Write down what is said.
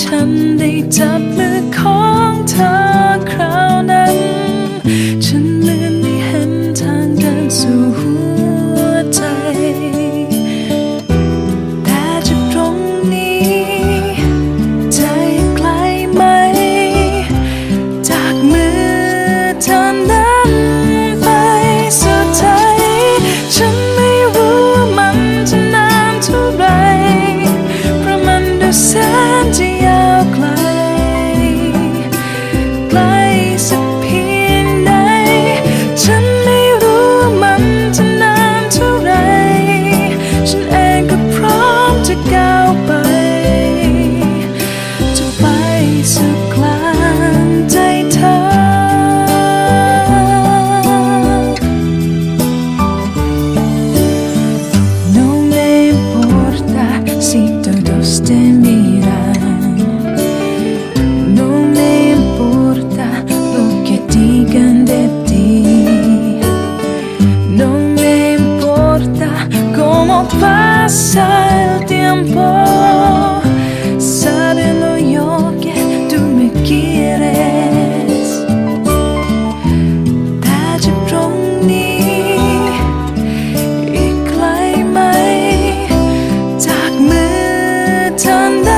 ฉันได้จับมือของเธอครั้ง turn the